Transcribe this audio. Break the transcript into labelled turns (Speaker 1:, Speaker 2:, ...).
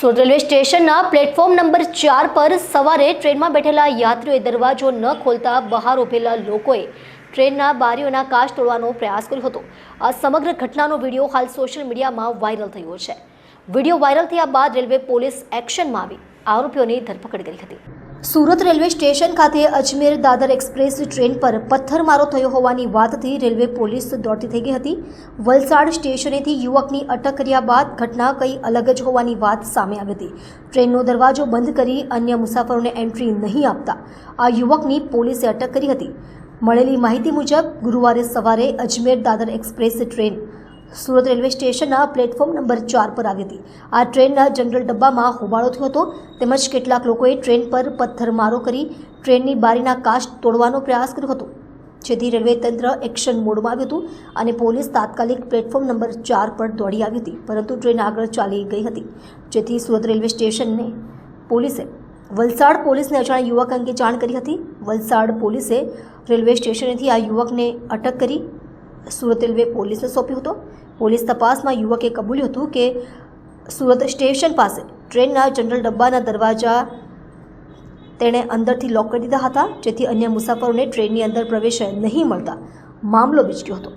Speaker 1: Surat railway સ્ટેશનના platform number ચાર પર સવારે ટ્રેનમાં બેઠેલા યાત્રીઓએ દરવાજો ન ખોલતા બહાર ઉભેલા લોકોએ ટ્રેનના બારીઓના કાચ તોડવાનો પ્રયાસ કર્યો હતો. આ સમગ્ર ઘટનાનો વીડિયો હાલ સોશિયલ મીડિયામાં વાયરલ થયો છે. વીડિયો વાયરલ થયા બાદ રેલવે પોલીસ એક્શનમાં આવી. આરોપીઓની ધરપકડ કરી હતી. સુરત રેલવે સ્ટેશન ખાતે અજમેર દાદર એક્સપ્રેસ ટ્રેન પર પથ્થરમારો થયો હોવાની વાતથી રેલવે પોલીસ દોડતી થઈ ગઈ હતી. વલસાડ સ્ટેશનેથી યુવકની અટક કર્યા બાદ ઘટના કંઈ અલગ જ હોવાની વાત સામે આવી હતી. ટ્રેનનો દરવાજો બંધ કરી અન્ય મુસાફરોને એન્ટ્રી નહીં આપતા આ યુવકની પોલીસે અટક કરી હતી. મળેલી માહિતી મુજબ ગુરુવારે સવારે Ajmer Dadar express train Surat railway સ્ટેશનના પ્લેટફોર્મ નંબર ચાર પર આવી હતી. આ ટ્રેનના જનરલ ડબ્બામાં હોબાળો થયો હતો. તેમજ કેટલાક લોકોએ ટ્રેન પર પથ્થરમારો કરી ટ્રેનની બારીના કાચ તોડવાનો પ્રયાસ કર્યો હતો. જેથી રેલવે તંત્ર એક્શન મોડમાં આવ્યું હતું અને પોલીસ તાત્કાલિક પ્લેટફોર્મ નંબર ચાર પર દોડી આવી હતી. પરંતુ ટ્રેન આગળ ચાલી ગઈ હતી. જેથી સુરત રેલવે સ્ટેશનને પોલીસે વલસાડ પોલીસને અજાણ યુવક અંગે જાણ કરી હતી. વલસાડ પોલીસે રેલવે સ્ટેશનેથી આ યુવકને અટક કરી સુરત રેલવે પોલીસને સોંપ્યો હતો. પોલીસ તપાસમાં યુવકે કબૂલ્યું હતું કે સુરત સ્ટેશન પાસે ટ્રેનના જનરલ ડબ્બાના દરવાજા તેણે અંદરથી લોક કરી દીધા હતા, જેથી અન્ય મુસાફરોને ટ્રેનની અંદર પ્રવેશ નહીં મળતા મામલો વિચક્યો હતો.